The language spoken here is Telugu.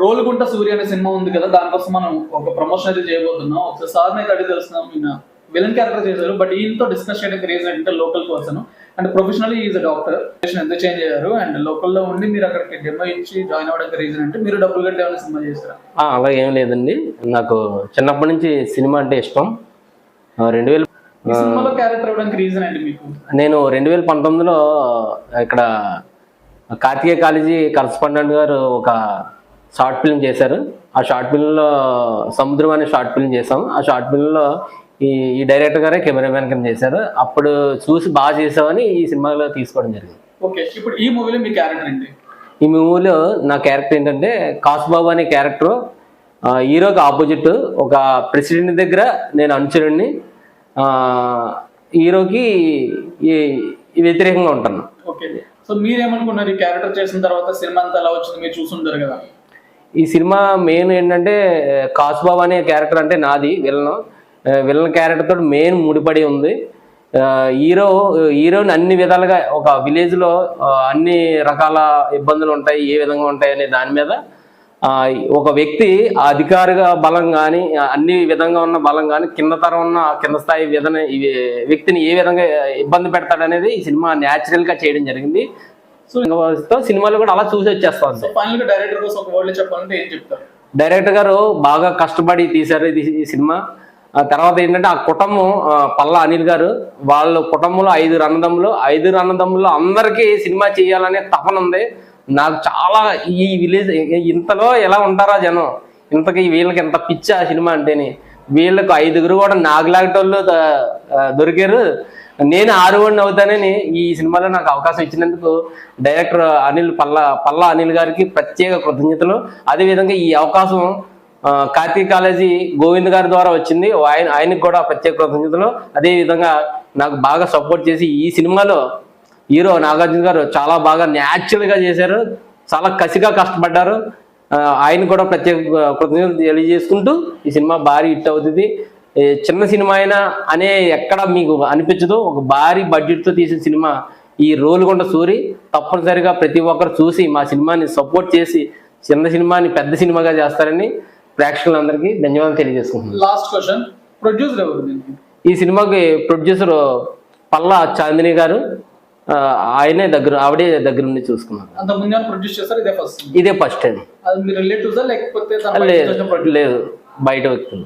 రోలుగుంట సూర్య అనే సినిమా ఉంది కదా దానికోసం మనం ఒక ప్రమోషన్ అయితే చేయబోతున్నాం. ఒకసారి సార్ అయితే అడిగి తెలుస్తున్నాం ఈయన విలన్ క్యారెక్టర్ చేశారు బట్ ఈయనతో డిస్కస్ చేయడానికి రీజన్ ఏంటంటే local person and professional is doctor ఎంత చేంజ్ అయ్యారు? అండ్ లోకల్లో ఉండి మీరు అక్కడికి డెమో ఇచ్చి జాయిన్ అవ్వడానికి రీజన్ అంటే మీరు డబ్బులు కట్టి ఏమైనా సినిమా చేస్తారా అలా ఏం లేదండి. నాకు చిన్నప్పటి నుంచి సినిమా అంటే ఇష్టం. రెండు వేల సినిమాలో క్యారెక్టర్ అవ్వడానికి రీజన్ ఏంటి మీకు? నేను రెండు వేల పంతొమ్మిదిలో ఇక్కడ కార్తికేయ కాలేజీ కరస్పాండెంట్ గారు ఒక షార్ట్ ఫిల్మ్ చేశారు. ఆ షార్ట్ ఫిల్మ్లో సముద్రం అనే షార్ట్ ఫిల్మ్ చేసాం ఆ షార్ట్ ఫిల్మ్లో ఈ ఈ డైరెక్టర్ గారే కెమెరామెన్ కింద చేశారు. అప్పుడు చూసి బాగా చేసామని ఈ సినిమాలో తీసుకోవడం జరిగింది. ఓకే ఇప్పుడు ఈ మూవీలో మీ క్యారెక్టర్ ఏంటి? ఈ మూవీలో నా క్యారెక్టర్ ఏంటంటే కాసుబాబు అనే క్యారెక్టర్. హీరోకి ఆపోజిట్ ఒక ప్రెసిడెంట్ దగ్గర నేను అనుచరుణ్ణి. హీరోకి వ్యతిరేకంగా ఉంటాను. ఓకే. సో మీరేమనుకున్నారు ఈ క్యారెక్టర్ చేసిన తర్వాత సినిమా అంతా ఎలా వచ్చింది? మీరు చూసుంటారు కదా. ఈ సినిమా మెయిన్ ఏంటంటే కాసుబాబు అనే క్యారెక్టర్ అంటే నాది విలన్. విలన్ క్యారెక్టర్ తోటి మెయిన్ ముడిపడి ఉంది. హీరో హీరోని అన్ని విధాలుగా ఒక విలేజ్లో అన్ని రకాల ఇబ్బందులు ఉంటాయి ఏ విధంగా ఉంటాయి అనే దాని మీద ఒక వ్యక్తి అధికారిక అధికారిగా బలం కానీ అన్ని విధంగా ఉన్న బలం కానీ కింద తరం ఉన్న కింద స్థాయి విధన వ్యక్తిని ఏ విధంగా ఇబ్బంది పెడతాడనేది ఈ సినిమా న్యాచురల్గా చేయడం జరిగింది. సో సినిమాలో కూడా అలా చూసి వచ్చేస్తాం సో ఫైనల్గా డైరెక్టర్ కోసం ఒక వర్డ్ చెప్పాలంటే ఏం చెప్తారు? డైరెక్టర్ గారు బాగా కష్టపడి తీశారు ఇది ఈ సినిమా. ఆ తర్వాత ఏంటంటే ఆ కుటుంబం పల్లా అనిల్ గారు వాళ్ళ కుటుంబంలో ఐదు అన్నదమ్ములు ఐదు అన్నదమ్ములు అందరికీ సినిమా చేయాలనే తపన ఉంది. నాకు చాలా ఈ విలేజ్ ఇంతలో ఎలా ఉంటారా జనం? ఇంతకి వీళ్ళకి ఎంత పిచ్చ సినిమా అంటేనే. వీళ్ళకు ఐదుగురు కూడా నాగులాగటోళ్ళు దొరికారు. నేను ఆరువాడిని అవుతానని ఈ సినిమాలో నాకు అవకాశం ఇచ్చినందుకు డైరెక్టర్ అనిల్ పల్లా పల్లా అనిల్ గారికి ప్రత్యేక కృతజ్ఞతలు. అదేవిధంగా ఈ అవకాశం కార్తీక్ కాలేజీ గోవింద్ గారి ద్వారా వచ్చింది. ఆయన ఆయనకు కూడా ప్రత్యేక కృతజ్ఞతలు. అదేవిధంగా నాకు బాగా సపోర్ట్ చేసి ఈ సినిమాలో హీరో నాగార్జున గారు చాలా బాగా న్యాచురల్గా చేశారు. చాలా కసిగా కష్టపడ్డారు. ఆయన కూడా ప్రత్యేక కృతజ్ఞతలు తెలియజేసుకుంటూ ఈ సినిమా భారీ హిట్ అవుతుంది. చిన్న సినిమా అయినా అనే ఎక్కడ మీకు అనిపించదు. ఒక భారీ బడ్జెట్తో తీసిన సినిమా ఈ రోలుగొండ సూరి తప్పనిసరిగా ప్రతి ఒక్కరు చూసి మా సినిమాని సపోర్ట్ చేసి చిన్న సినిమాని పెద్ద సినిమాగా చేస్తారని ప్రేక్షకులందరికీ ధన్యవాదాలు తెలియజేసుకుంటున్నాను. లాస్ట్ క్వశ్చన్ ప్రొడ్యూసర్ ఈ సినిమాకి ప్రొడ్యూసర్ పల్లా చాందిని గారు. ఆయనే దగ్గర ఆవిడే దగ్గర నుండి చూసుకున్నారు ఇదే ఫస్ట్ ఇదే ఫస్ట్ టైం లేదు బయట వ్యక్తులు.